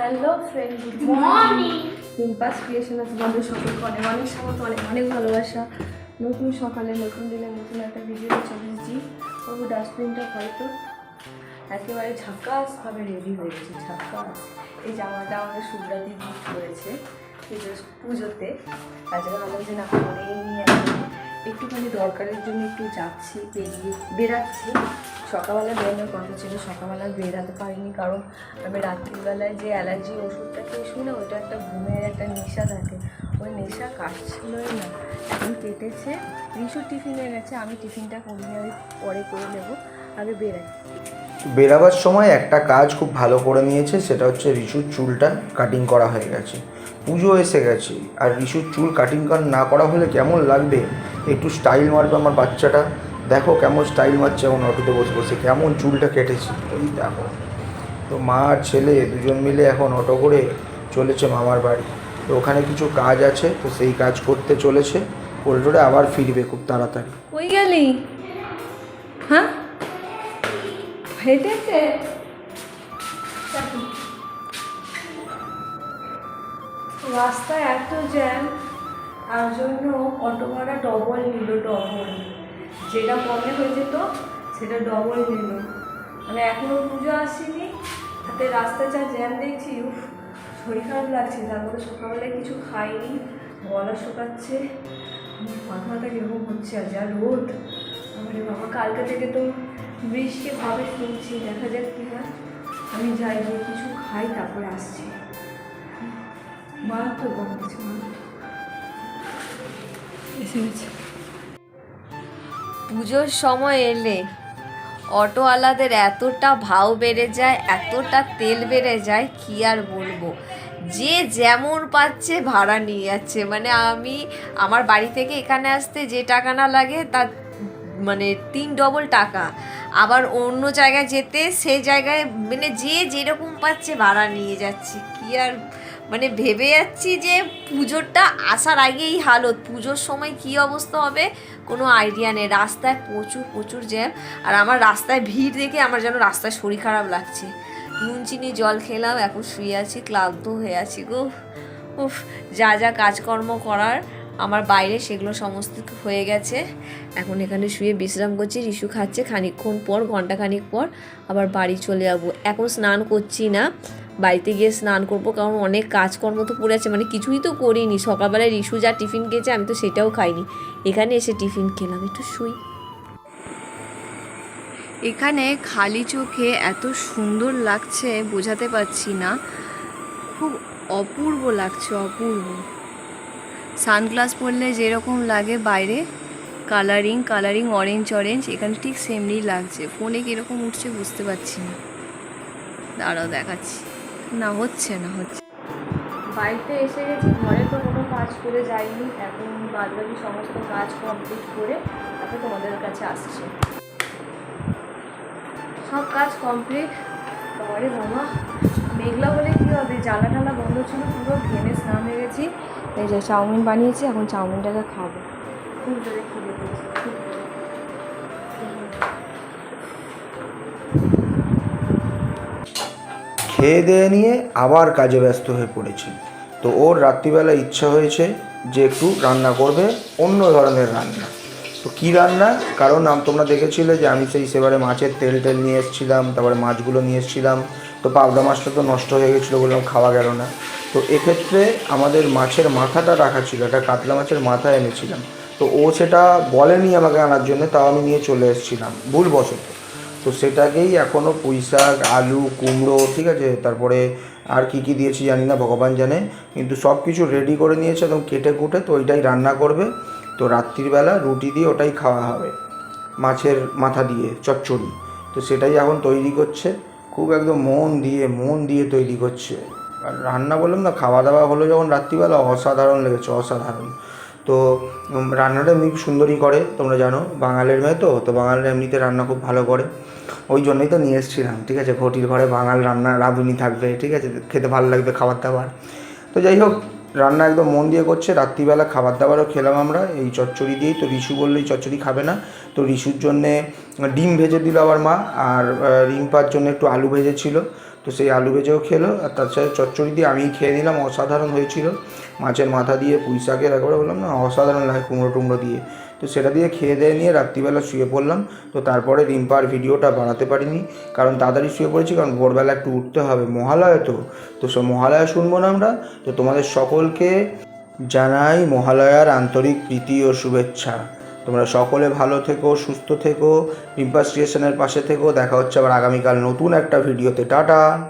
Hello friend good morning. পিম্পাস creation আছে তোমাদের সকলকে অনেক অনেক স্বাগত অনেক অনেক ভালোবাসা। নতুন সকালে নতুন দিনে নতুন একটা ভিডিও চলে এসেছি। ও ডাস্টবিনটা হয়তো একেবারে ঝাক্কাসভাবে রেডি হয়ে গেছে ঝাক্কাস এই জামাটা আমাদের সুব্রাতি গিফট করেছে। পুজোতে। আজকে ভাবলাম যে না আসি। একটুখানি দরকারের জন্য একটু যাচ্ছি, বেরিয়ে, বেরাচ্ছি। সকালবেলা বেরোনোর কথা ছিল, সকালবেলা বেরাতে পারিনি কারণ আমি রাত্রিবেলায় যে অ্যালার্জি ওষুধটা খেয়ে শুই না, ওইটা একটা ঘুমের একটা নেশা থাকে। ওই নেশা কাটছিলই না। এখন কেটেছে রিসু টিফিনে গেছে, আমি টিফিনটা করিয়ে আমি পরে করে নেব আগে বেরাই। বেরাবার সময় একটা কাজ খুব ভালো করে নিয়েছে, সেটা হচ্ছে রিশুর চুলটা কাটিং করা হয়ে গেছে। পুজো এসে গেছে, আর রিশুর চুল কাটিং না করা হলে কেমন লাগবে? একটু স্টাইল মারবে আমার বাচ্চাটা। দেখো কেমন স্টাইল মারছে এখন অটোতে বসে বসে, কেমন চুলটা কেটেছে। এই দেখো। তো মা আর ছেলে দুজন মিলে এখন অটো করে চলেছে মামার বাড়ি। তো ওখানে কিছু কাজ আছে, তো সেই কাজ করতে চলেছে। করে টোরে আবার ফিরবে খুব তাড়াতাড়ি। কই গেলি? হ্যাঁ? হেঁটেছে? রাস্তায় এত জ্যাম। তার জন্য অটো ভাড়া ডবল নিল ডবল যেটা কমে হয়ে যেত সেটা ডবল নিল। মানে এখনও পুজো আসেনি, হাতে রাস্তা যা জ্যাম দেখছি, উফ, শরীর খারাপ লাগছে। তারপরে সকালবেলায় কিছু খাইনি, গলা শুকাচ্ছে। মাথা মাথা কীরকম হচ্ছে আর যা রোদ। আমারে বাবা, কালকে থেকে তো বৃষ্টি হবে শুনছি, দেখা যাক কী হয়। আমি যাই কিছু খাই, তারপরে আসছি। মারাত্মক তো মারাত্মক এসে গেছে পুজোর সময় এলে অটোওয়ালাদের এতটা ভাও বেড়ে যায়, এতটা তেল বেড়ে যায়, কি আর বলব? যে যেমন পাচ্ছে ভাড়া নিয়ে যাচ্ছে। মানে আমি আমার বাড়ি থেকে এখানে আসতে যে টাকা না লাগে, তার মানে তিন ডবল টাকা। আবার অন্য জায়গায় যেতে সেই জায়গায় মানে যে যেরকম পাচ্ছে ভাড়া নিয়ে যাচ্ছে, কি আর মানে ভেবে যাচ্ছি যে পুজোরটা আসার আগেই হালত। পুজোর সময় কি অবস্থা হবে? কোনো আইডিয়া নেই। রাস্তায় প্রচুর প্রচুর জ্যাম আর আমার রাস্তায় ভিড় দেখে আমার যেন রাস্তায় শরীর খারাপ লাগছে। নুন, চিনি, জল খেলাম, এখন শুয়ে আছি, ক্লান্ত হয়ে আছি। গো উফ যা যা কাজকর্ম করার আমার বাইরে সেগুলো সমস্ত হয়ে গেছে। এখন এখানে শুয়ে বিশ্রাম করছি রিশু খাচ্ছে, খানিকক্ষণ পর ঘণ্টা খানিক পর আবার বাড়ি চলে যাব। এখন স্নান করছি না। বাড়িতে গিয়ে স্নান করব, কারণ অনেক কাজকর্ম তো পড়ে আছে মানে কিছুই তো করিনি। সকালবেলায় রিশু যা টিফিন খেয়েছে, আমি তো সেটাও খাইনি। এখানে এসে টিফিন খেলাম, একটু শুই। এখানে খালি চোখে এত সুন্দর লাগছে, বোঝাতে পারছি না। খুব অপূর্ব লাগছে, অপূর্ব। সানগ্লাস পরলে যেরকম লাগে বাইরে, কালারিং কালারিং অরেঞ্জ অরেঞ্জ এখানে ঠিক সেমনি লাগছে। ফোনে কীরকম উঠছে বুঝতে পারছি না। দাঁড়াও দেখাচ্ছি। না, হচ্ছে না, হচ্ছে। বাড়িতে এসে গেছি, ঘরে তো কোনো কাজ করে যাইনি। এখন বাদবাকি সমস্ত কাজ কমপ্লিট করে তারপরে তোমাদের কাছে আসছে। সব কাজ কমপ্লিট বাবারে বাবা, মেঘলা বলে কী হবে? জ্বালা টালা বন্ধ ছিল, পুরো ঘেমে স্নান হয়ে গেছি। এই যে চাউমিন বানিয়েছি, এখন চাউমিনটাকে খাব। খুব জোরে খুব খেয়ে দেয়ে নিয়ে আবার কাজে ব্যস্ত হয়ে পড়েছি। তো ওর রাত্রিবেলা ইচ্ছা হয়েছে যে একটু রান্না করবে, অন্য ধরনের রান্না। তো কী রান্না? কারণ তোমরা দেখেছিলে যে আমি সেই সেবারে মাছের তেল টেল নিয়ে এসেছিলাম, তারপরে মাছগুলো নিয়ে এসেছিলাম। তো পাবদা মাছটা তো নষ্ট হয়ে গেছিল বললাম খাওয়া গেল না। তো এক্ষেত্রে আমাদের মাছের মাথাটা রাখা ছিল, একটা কাতলা মাছের মাথা এনেছিলাম। তো ও সেটা বলেনি আমাকে আনার জন্য, তাও আমি নিয়ে চলে এসেছিলাম ভুলবশত। তো সেটাকেই এখনও পুঁই শাক, আলু, কুমড়ো, ঠিক আছে? তারপরে আর কি কি দিয়েছি জানি না, ভগবান জানে। কিন্তু সব কিছু রেডি করে নিয়েছে, একদম কেটে কুটে তো ওইটাই রান্না করবে। তো রাত্রিবেলা রুটি দিয়ে ওটাই খাওয়া হবে, মাছের মাথা দিয়ে, চচ্চড়ি। তো সেটাই এখন তৈরি করছে। খুব একদম মন দিয়ে মন দিয়ে তৈরি করছে। আর রান্না বললাম না, খাওয়া দাওয়া হলো যখন রাত্রিবেলা, অসাধারণ লেগেছে, অসাধারণ। তো রান্নাটা এমনি সুন্দরই করে, তোমরা জানো, বাঙালের মেয়ে তো তো বাঙালিরা এমনিতে রান্না খুব ভালো করে। ওই জন্যই তো নিয়ে এসেছিলাম, ঠিক আছে? ঘটির ঘরে বাঙাল রান্না, রাঁধুনি থাকবে, ঠিক আছে? খেতে ভালো লাগবে, খাবার দাবার। তো যাই হোক রান্না একদম মন দিয়ে করছে। রাত্রিবেলা খাবার দাবারও খেলাম আমরা। এই চচ্চড়ি দিয়েই তো রিশু বলল এই চচ্চড়ি খাবে না। তো রিশুর জন্যে ডিম ভেজে দিল আমার মা আর রিম্পার জন্য একটু আলু ভেজেছিল। তো তো সেই আলু ভেজেও খেলো। আর তার সাথে চচ্চড়ি দিয়ে আমি খেয়ে নিলাম। অসাধারণ হয়েছিল। মাছের মাথা দিয়ে পুঁই শাকের একবারে বললাম না, অসাধারণ লাগে কুমড়ো টুমড়ো দিয়ে। তো সেটা দিয়ে খেয়ে দিয়ে নিয়ে রাত্রিবেলা শুয়ে পড়লাম। তো তারপরে রিম্পার ভিডিওটা বানাতে পারিনি, কারণ তাড়াতাড়ি শুয়ে পড়েছি, কারণ ভোরবেলা একটু উঠতে হবে মহালয়া তো। তো সে মহালয়া শুনব না আমরা। তো তোমাদের সকলকে জানাই মহালয়ার আন্তরিক প্রীতি ও শুভেচ্ছা। তোমরা সকলে ভালো থেকো, সুস্থ থেকো, রিম্পা স্টেশনের পাশে থেকো। দেখা হচ্ছে আবার আগামীকাল নতুন একটা ভিডিওতে। টাটা!